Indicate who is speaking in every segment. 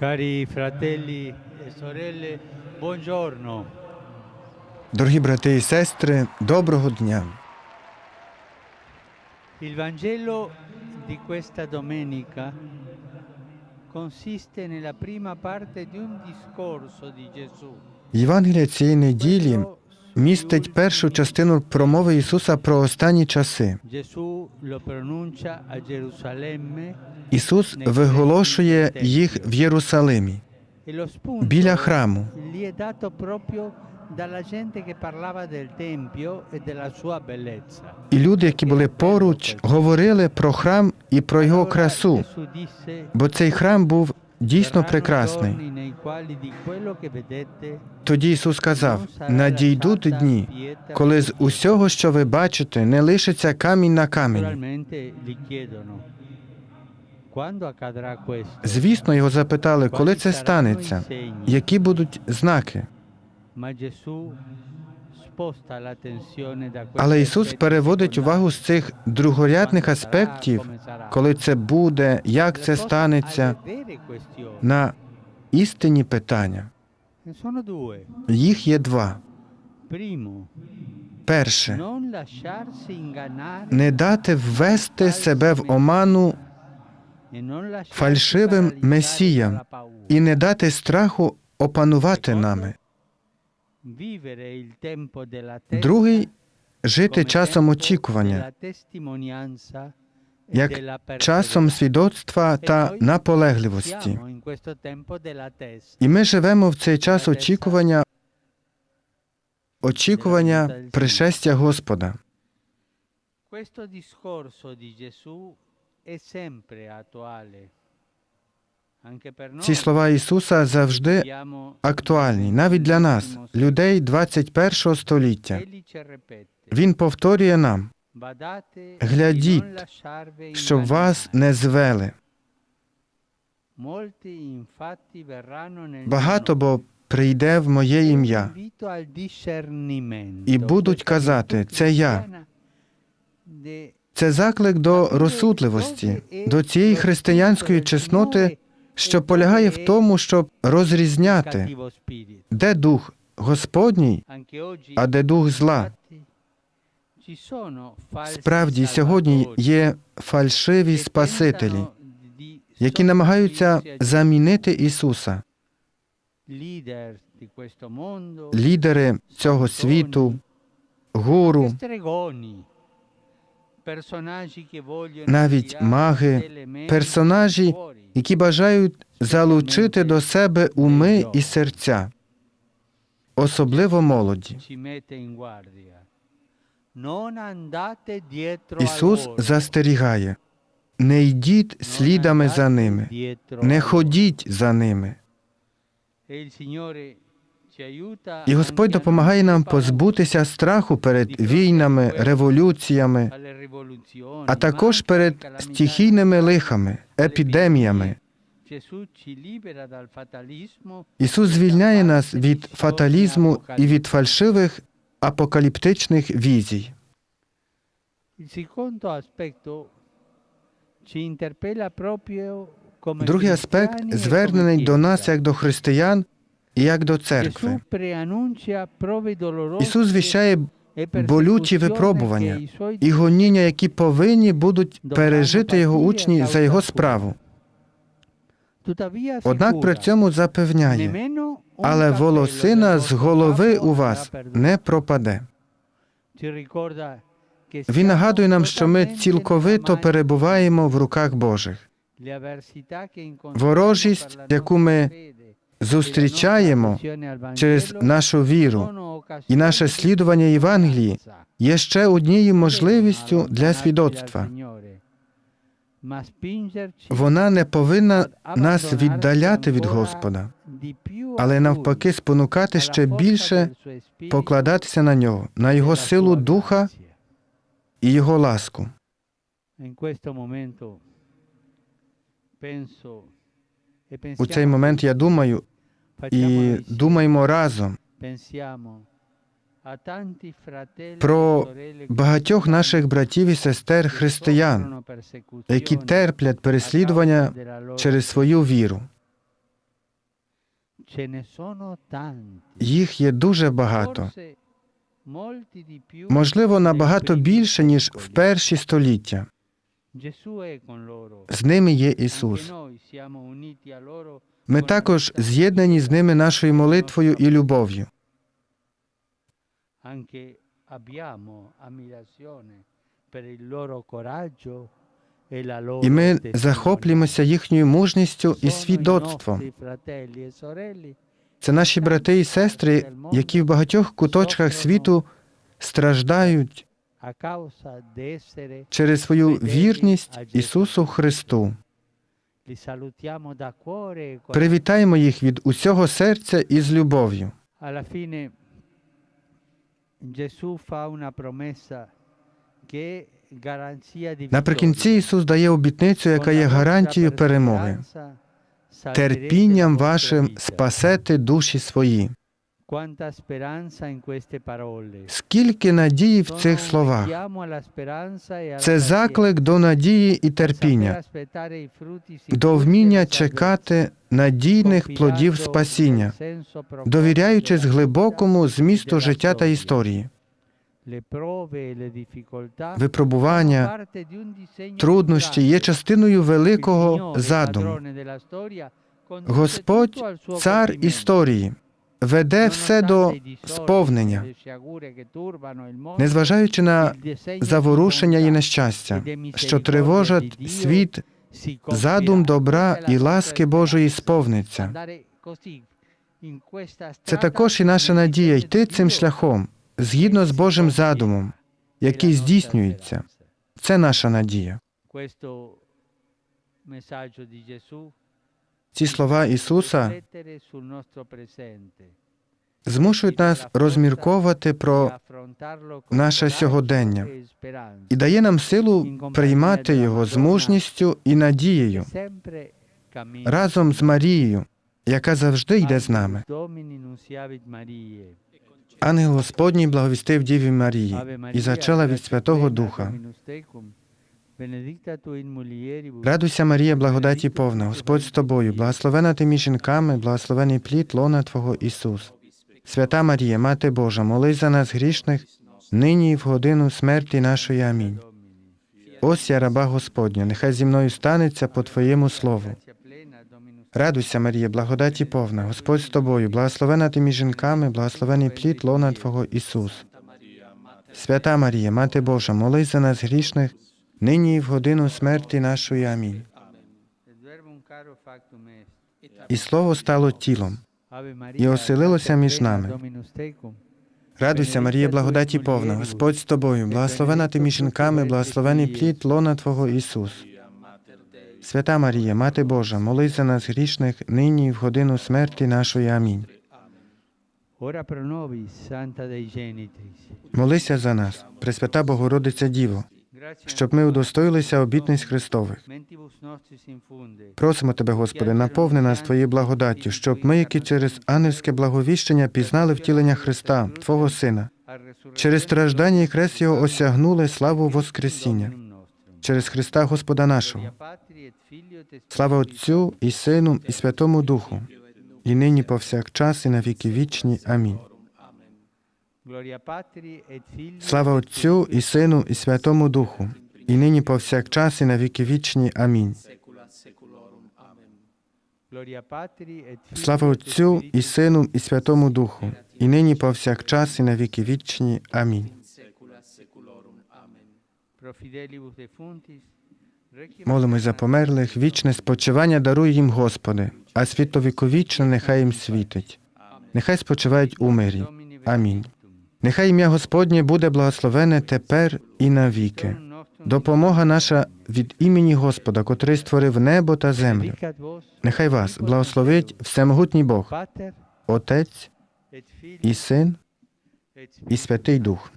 Speaker 1: Cari fratelli e sorelle, buongiorno.
Speaker 2: Дорогі брати і сестри, доброго дня!
Speaker 1: Il Vangelo di questa domenica consiste nella prima parte di un discorso di Gesù.
Speaker 2: Євангелія цієї неділі містить першу частину промови Ісуса про останні часи. Ісус виголошує їх в Єрусалимі біля храму.
Speaker 1: e.
Speaker 2: І люди, які були поруч, говорили про храм і про його красу, бо цей храм був дійсно прекрасний. Тоді Ісус сказав: надійдуть дні, коли з усього, що ви бачите, не лишиться камінь на
Speaker 1: questo?
Speaker 2: Звісно, його запитали, коли це станеться, які будуть знаки. Але Ісус переводить увагу з цих другорядних аспектів, коли це буде, як це станеться, на істинні питання. Їх є два. Перше не дати ввести себе в оману
Speaker 1: e
Speaker 2: фальшивим месіям і не дати страху опанувати нами. Другий жити часом очікування,
Speaker 1: e
Speaker 2: як часом свідоцтва та наполегливості. І ми живемо в цей час очікування, очікування пришестя Господа.
Speaker 1: Questo discorso di Gesù è sempre attuale. Anche per noi
Speaker 2: Ці слова Ісуса завжди актуальні, навіть для нас, людей 21 століття. Він повторює нам, Глядіть, щоб вас не звели. Багато бо прийде в моє ім'я, і будуть казати, це я. Це заклик до розсудливості, до цієї християнської чесноти, що полягає в тому, щоб розрізняти, де дух Господній, а де дух зла. Справді, сьогодні є фальшиві спасителі, які намагаються замінити Ісуса, лідери цього світу, гуру, навіть маги, персонажі, які бажають залучити до себе уми і серця, особливо молоді. Ісус застерігає: не йдіть слідами за ними, не ходіть за ними.
Speaker 1: E
Speaker 2: І Господь допомагає нам позбутися страху перед війнами, революціями, а також перед стихійними лихами, епідеміями. Ісус звільняє нас від фаталізму і від фальшивих апокаліптичних візій. Другий аспект
Speaker 1: e
Speaker 2: звернений до нас як до християн і як до церкви. Ісус звіщає
Speaker 1: e
Speaker 2: болючі випробування і гоніння, які повинні будуть пережити його учні за його справу. Однак при цьому запевняє, але волосина з голови у вас не пропаде. Він нагадує нам, що ми цілковито перебуваємо в руках Божих. Ворожість, яку ми
Speaker 1: e
Speaker 2: зустрічаємо через нашу віру і наше слідування Євангелії є ще однією можливістю для свідоцтва. Вона не повинна нас віддаляти від Господа, але навпаки спонукати ще більше покладатися на нього, на його силу духа і його ласку.
Speaker 1: E
Speaker 2: У цей момент я думаю і думаємо разом про багатьох наших братів і сестер християн, які терплять переслідування через свою віру. Їх є дуже багато. Можливо, набагато більше, ніж в перші століття. З ними є Ісус. Ми також з'єднані з ними нашою молитвою і любов'ю.
Speaker 1: anche abbiamo ammirazione per il loro coraggio e la loro
Speaker 2: І ми захоплюємося їхньою мужністю і свідоцтвом.
Speaker 1: e
Speaker 2: Це наші брати і сестри, які в багатьох куточках світу страждають через свою вірність Ісусу Христу.
Speaker 1: e
Speaker 2: Привітаємо їх від усього серця і з любов'ю.
Speaker 1: Gesù fa una promessa che
Speaker 2: Наприкінці. Ісус дає обітницю, яка є гарантією перемоги. Терпінням вашим спасете душі свої. Скільки надії в цих словах.
Speaker 1: e
Speaker 2: Це заклик до надії і терпіння, до вміння чекати надійних плодів спасіння, довіряючись глибокому змісту життя та історії.
Speaker 1: E
Speaker 2: Випробування, труднощі є частиною великого задуму. Господь, цар історії, веде все до сповнення, незважаючи на заворушення і нещастя, що тривожать світ, задум добра і ласки Божої сповниться. Це також і наша надія йти цим шляхом, згідно з Божим задумом, який здійснюється. Це наша надія.
Speaker 1: Questo messaggio di Gesù
Speaker 2: Ці слова Ісуса змушують нас розмірковувати про наше сьогодення і дає нам силу приймати його з мужністю і надією разом з Марією, яка завжди йде з нами. Ангел Господній благовістив Діві Марії і зачала від Святого Духа. Радуйся, Марія, благодаті повна, Господь з тобою, благословена ти між жінками, благословений плід лона Твого Ісус. Свята Марія, Мати Божа, молись за нас грішних, нині і в годину смерті нашої. Амінь. Ось я раба Господня, нехай зі мною станеться по Твоєму слову. Радуйся, Марія, благодаті повна, Господь з тобою, благословена ти між жінками, благословений плід лона Твого Ісус. Свята Марія, Мати Божа, молись за нас грішних, нині і в годину смерті нашої. Амінь. І слово стало тілом. І оселилося між нами. Радуйся, Марія, благодаті повна, Господь з тобою, благословена ти між жінками, благословений плід лона Твого Ісус. Свята Марія, Мати Божа, молись за нас грішних, нині і в годину смерті нашої. Амінь. Молися за нас, Пресвята Богородиця Діво, щоб ми удостоїлися обітниць Христових. Просимо тебе, Господи, наповни нас Твоєю благодаттю, щоб ми, які через ангельське благовіщення пізнали втілення Христа, Твого Сина, через страждання і хрест Його осягнули славу Воскресіння, через Христа Господа нашого. Слава Отцю і Сину, і Святому Духу, і нині повсякчас, і на віки вічні. Амінь. Слава Отцю і Сину, і Святому Духу, і нині повсякчас, і на віки вічні. Амінь. Слава Отцю і Сину, і Святому Духу, і нині повсякчас, і на віки вічні. Амінь. Молимось за померлих, вічне спочивання даруй їм, Господи, а світовіковічне нехай їм світить. Нехай спочивають у мирі. Амінь. Нехай ім'я Господнє буде благословене тепер і навіки. Допомога наша від імені Господа, котрий створив небо та землю. Нехай вас благословить всемогутній Бог, Отець і Син і Святий Дух.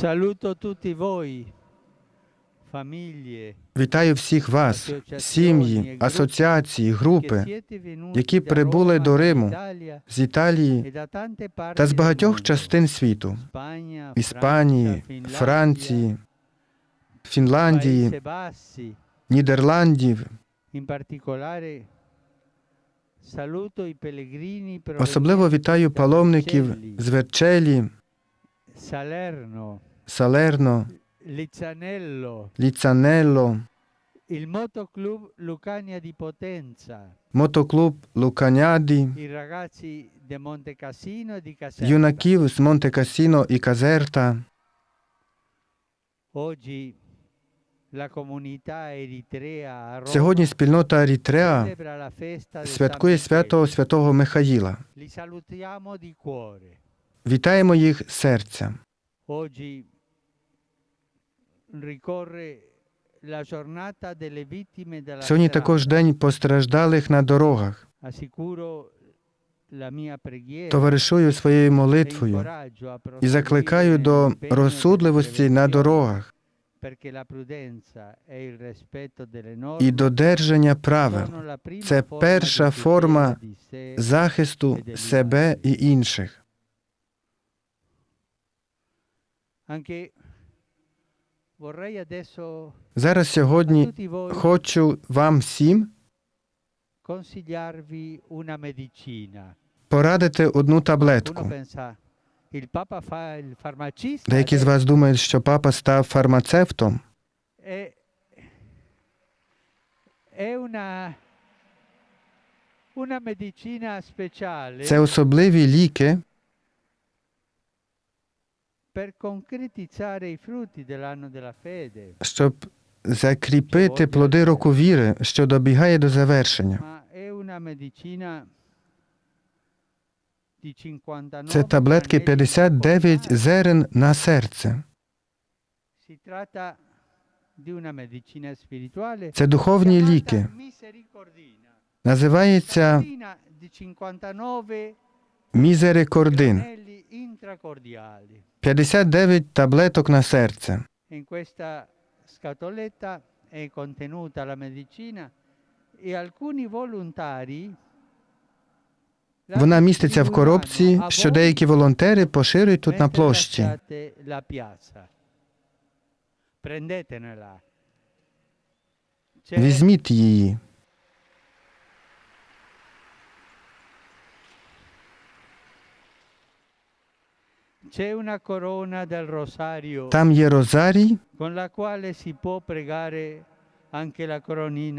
Speaker 1: Saluto tutti voi, famiglie,
Speaker 2: Вітаю всіх вас, сім'ї, асоціації, групи, які прибули до Риму, з Італії та з багатьох частин світу. Іспанії, Франції, Фінляндії, Нідерландів. Особливо вітаю паломників з Верчелі,
Speaker 1: Salerno,
Speaker 2: Салерно,
Speaker 1: Lizzanello,
Speaker 2: Ліцанелло,
Speaker 1: il motoclub Lucania di Potenza,
Speaker 2: мотоклуб Луканяді,
Speaker 1: i ragazzi di Monte Cassino e di Caserta.
Speaker 2: юнаків з Монте Касіно і Казерта.
Speaker 1: Oggi la comunità eritrea a Roma
Speaker 2: Сьогодні спільнота Ерітреа
Speaker 1: celebra la festa del
Speaker 2: святкує
Speaker 1: San
Speaker 2: свято святого Михаїла.
Speaker 1: Li salutiamo di cuore.
Speaker 2: Вітаємо їх з серця.
Speaker 1: Oggi
Speaker 2: Сьогодні також день постраждалих на дорогах. Товаришую своєю
Speaker 1: e
Speaker 2: молитвою і закликаю до розсудливості на дорогах
Speaker 1: e
Speaker 2: і додержання правил, Це перша форма захисту себе і інших. Зараз сьогодні хочу вам всім порадити одну таблетку. Деякі з вас думають, що папа став фармацевтом. Це особливі ліки щоб закріпити плоди року віри, що добігає до завершення.
Speaker 1: Ma è una medicina di 59
Speaker 2: Це таблетки
Speaker 1: granelli
Speaker 2: 59
Speaker 1: cordonali.
Speaker 2: зерен на серце. Це духовні ліки. Називається
Speaker 1: Tablina di 59
Speaker 2: мізерикордин.
Speaker 1: intracordiali.
Speaker 2: 59 таблеток на серце.
Speaker 1: In questa scatoletta è contenuta la medicina e alcuni volontari
Speaker 2: Вона міститься в коробці, що деякі волонтери поширюють тут на площі. Візьміть її.
Speaker 1: c'è una corona del rosario
Speaker 2: Там є розарій,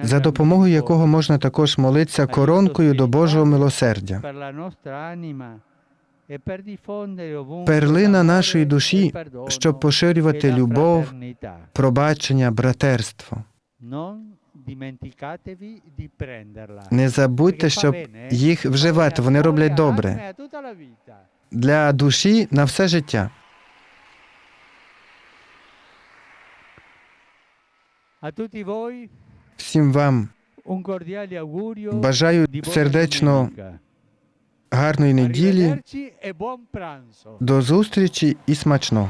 Speaker 2: за допомогою якого можна також молитися коронкою до Божого милосердя.
Speaker 1: e
Speaker 2: Перлина нашої
Speaker 1: e
Speaker 2: душі, щоб
Speaker 1: e
Speaker 2: поширювати любов, пробачення, братерство. Не забудьте, щоб
Speaker 1: eh?
Speaker 2: їх вживати. Вони роблять добре
Speaker 1: e
Speaker 2: для душі на все життя. Всім вам бажаю сердечно гарної неділі.
Speaker 1: E.
Speaker 2: До зустрічі і смачного.